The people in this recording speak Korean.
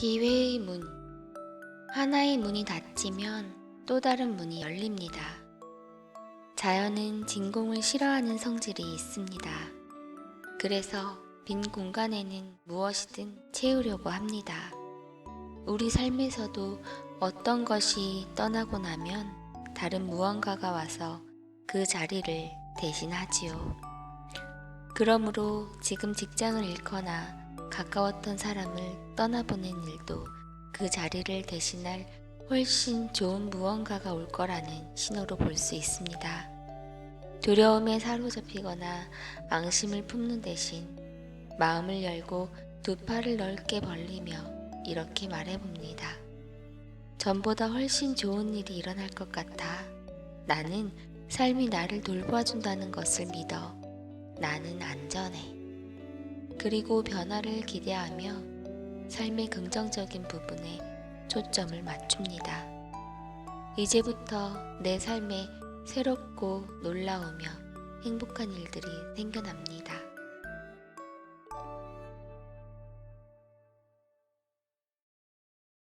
기회의 문. 하나의 문이 닫히면 또 다른 문이 열립니다. 자연은 진공을 싫어하는 성질이 있습니다. 그래서 빈 공간에는 무엇이든 채우려고 합니다. 우리 삶에서도 어떤 것이 떠나고 나면 다른 무언가가 와서 그 자리를 대신하지요. 그러므로 지금 직장을 잃거나 가까웠던 사람을 떠나보낸 일도 그 자리를 대신할 훨씬 좋은 무언가가 올 거라는 신호로 볼 수 있습니다. 두려움에 사로잡히거나 앙심을 품는 대신 마음을 열고 두 팔을 넓게 벌리며 이렇게 말해봅니다. 전보다 훨씬 좋은 일이 일어날 것 같아. 나는 삶이 나를 돌봐준다는 것을 믿어. 나는 안전해. 그리고 변화를 기대하며 삶의 긍정적인 부분에 초점을 맞춥니다. 이제부터 내 삶에 새롭고 놀라우며 행복한 일들이 생겨납니다.